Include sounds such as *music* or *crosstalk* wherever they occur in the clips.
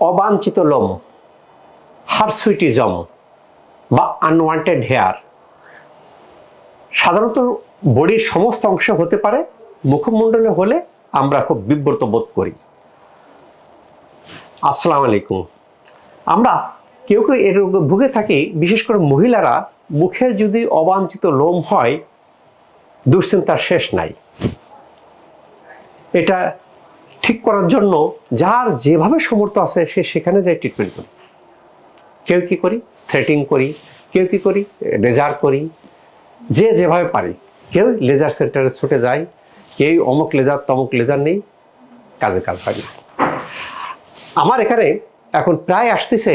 অবাঞ্ছিত লোম, হারসুইটিজম বা আনওয়ান্টেড হেয়ার সাধারণত বডির সমস্ত অংশে হতে পারে, মুখমণ্ডলে হলে আমরা খুব বিব্রত বোধ করি। আসসালামু আলাইকুম। আমরা কেউ কেউ এর ভুগে থাকি, বিশেষ করে মহিলারা, মুখে যদি অবাঞ্ছিত লোম হয়, দুশ্চিন্তার শেষ নাই। এটা ঠিক করার জন্য যার যেভাবে সমর্থ আছে সে সেখানে যায় ট্রিটমেন্ট করি। কেউ কি করি? থ্রেটিং করি, কেউ কি করি? লেজার করি, যে যেভাবে পারি। কেউ লেজার সেন্টারে ছুটে যায়, কেউ অমুক লেজার, তমুক লেজার নেই, কাজে কাজ হয় না। আমার এখানে এখন প্রায় আসতেছে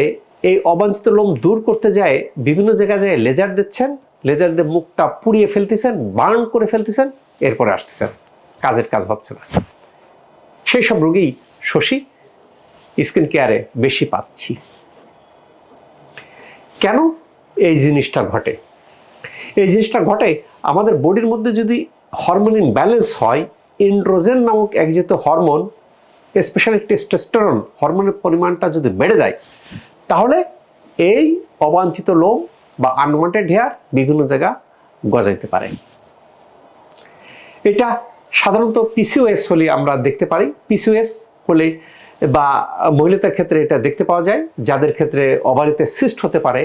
এই অবাঞ্ছিত লোম দূর করতে যায়, বিভিন্ন জায়গায় যায় লেজার দিচ্ছেন, লেজার দিয়ে মুখটা পুড়িয়ে ফেলতেছেন, বার্ন করে ফেলতেছেন, এরপরে আসতেছেন। কাজের কাজ হচ্ছে না। সেই সব রোগী শশী স্কিন কেয়ারে বেশি পাচ্ছি। কেন এই জিনিসটা ঘটে? এই জিনিসটা ঘটে আমাদের বডির মধ্যে যদি হরমোন ব্যালেন্স হয় ইন্ড্রোজেন নামক একজিত হরমোন স্পেশালি টেস্টোস্টেরন হরমোনের পরিমাণটা যদি বেড়ে যায়, তাহলে এই অবাঞ্ছিত লোম বা আনওয়ান্টেড হেয়ার বিভিন্ন জায়গা গজাইতে পারে। এটা সাধারণত পিসিওএস হলে আমরা দেখতে পারি। পিসিওএস হলে বা মহিলাদের ক্ষেত্রে এটা দেখতে পাওয়া যায়, যাদের ক্ষেত্রে অবারিতে সিস্ট হতে পারে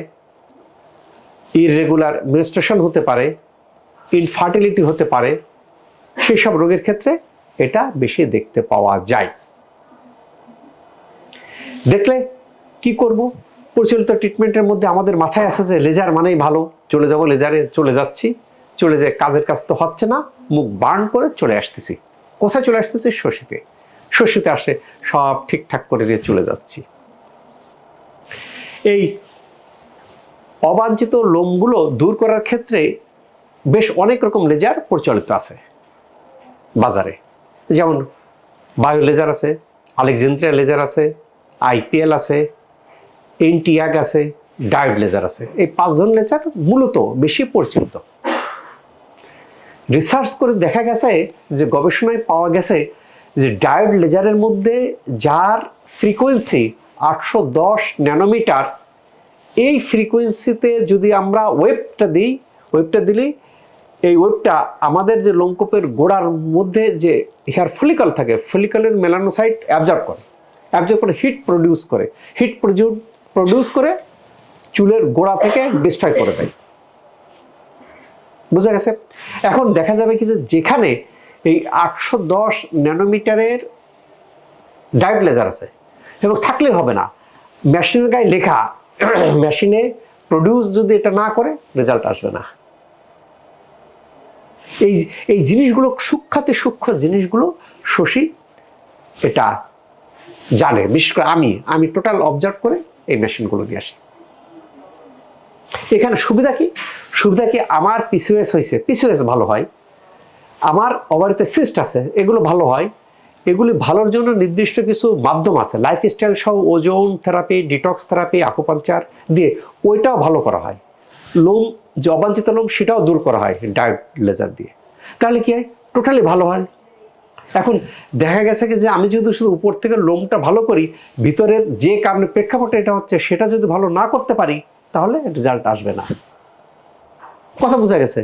ইররেগুলার মিনিস্ট্রেশন হতে পারে ইনফার্টিলিটি হতে পারে সেই সব রোগের ক্ষেত্রে এটা বেশি দেখতে পাওয়া যায়। দেখলে কি করব? প্রচলিত ট্রিটমেন্টের মধ্যে আমাদের মাথায় আসে যে লেজার মানেই ভালো, চলে যাব লেজারে চলে যাচ্ছি। চলে যায়, কাজের কাজ তো হচ্ছে না, মুখ বার্ন করে চলে আসতেছি। কোথায় চলে আসতেছি? শশীতে। শশীতে আসে, সব ঠিকঠাক করে দিয়ে চলে যাচ্ছি। এই অবাঞ্ছিত লোমগুলো দূর করার ক্ষেত্রে বেশ অনেক রকম লেজার প্রচলিত আছে বাজারে। যেমন বায়ো লেজার আছে, আলেকজেন্দ্রিয়া লেজার আছে আইপিএল আছে, এনটিয়াগ আছে, ডায়োড লেজার আছে। এই পাঁচ ধরনের লেজার মূলত বেশি পরিচিত রিসার্চ করে দেখা গেছে যে গবেষণায় পাওয়া গেছে যে ডায়োড লেজারের মধ্যে যার ফ্রিকোয়েন্সি আটশো দশ ন্যানোমিটার এই ফ্রিকোয়েন্সিতে যদি আমরা ওয়েবটা দিই ওয়েবটা দিলেই এই ওয়েবটা আমাদের যে লোমকূপের গোড়ার মধ্যে যে হেয়ার ফলিকল থাকে ফলিকলের মেলানোসাইট অ্যাবজর্ব করে অ্যাবজর্ব করে হিট প্রডিউস করে হিট প্রডিউস করে চুলের গোড়া থেকে ডিস্ট্রয় করে দেয়। বুঝা গেছে? এখন দেখা যাবে কি যেখানে এই আটশো দশ ন্যানোমিটারের ডায়োড লেজার আছে, এবং থাকলে হবে না। মেশিনের গায়ে লেখা, *clears throat* মেশিনে প্রডিউস যদি এটা না করে রেজাল্ট আসবে না। এই এই জিনিসগুলো, সূক্ষাতে সূক্ষ্ম জিনিসগুলো শশী এটা জানে। বিশেষ করে আমি আমি টোটাল অবজার্ভ করে এই মেশিনগুলো নিয়ে আসি। এখানে সুবিধা কি? সুবিধা কি আমার পিসিওএস হয়েছে পিসিওএস ভালো হয়, আমার অবারিতে সিস্ট আছে, এগুলো ভালো হয়, এগুলি ভালোর জন্য নির্দিষ্ট কিছু মাধ্যম আছে লাইফস্টাইল সহ ওজন থেরাপি ডিটক্স থেরাপি আকুপাঞ্চার দিয়ে ওইটাও ভালো করা হয়। লোম, যে অবাঞ্ছিত লোম, সেটাও দূর করা হয় ডায়েট লেজার দিয়ে। তাহলে কি হয়? টোটালি ভালো হয়। এখন দেখা গেছে কি যে আমি যদি শুধু উপর থেকে লোমটা ভালো করি, ভিতরের যে কারণে প্রেক্ষাপটে এটা হচ্ছে, সেটা যদি ভালো না করতে পারি তাহলে রেজাল্ট আসবে না। কথা বোঝা গেছে।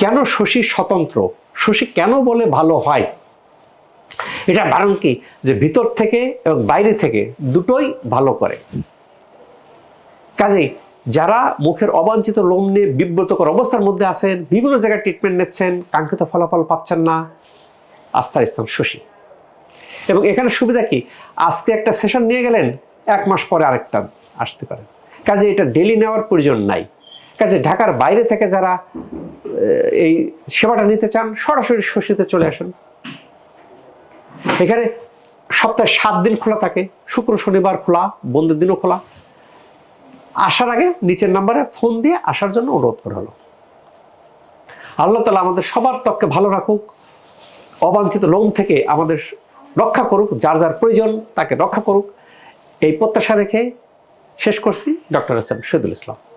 কেন শশী স্বতন্ত্র? শশী কেন বলে ভালো হয়? এটা কারণ কি? যে ভিতর থেকে এবং বাইরে থেকে দুটোই ভালো করে। কাজেই যারা মুখের অবাঞ্ছিত লোম নিয়ে বিব্রতকর অবস্থার মধ্যে আছেন, বিভিন্ন জায়গায় ট্রিটমেন্ট নিচ্ছেন, কাঙ্ক্ষিত ফলাফল পাচ্ছেন না, আস্থার স্থান শশী। এবং এখানে সুবিধা কি? আজকে একটা সেশন নিয়ে গেলেন, এক মাস পরে আরেকটা আসতে পারেন কাজে এটা ডেলি নেওয়ার প্রয়োজন নাই। কাজে ঢাকার বাইরে থেকে যারা এই সেবাটা নিতে চান, সরাসরি শশীতে চলে আসেন। এখানে সপ্তাহে সাত দিন খোলা থাকে, শুক্র, শনিবার খোলা, বন্ধের দিনও খোলা। আসার আগে নিচের নাম্বারে ফোন দিয়ে আসার জন্য অনুরোধ করা হলো। আল্লাহ তালা আমাদের সবার ত্বককে ভালো রাখুক, অবাঞ্ছিত লোম থেকে আমাদের রক্ষা করুক, যার যার প্রয়োজন তাকে রক্ষা করুক। এই প্রত্যাশা রেখে শেষ করছি doctor S M Shahidul Islam.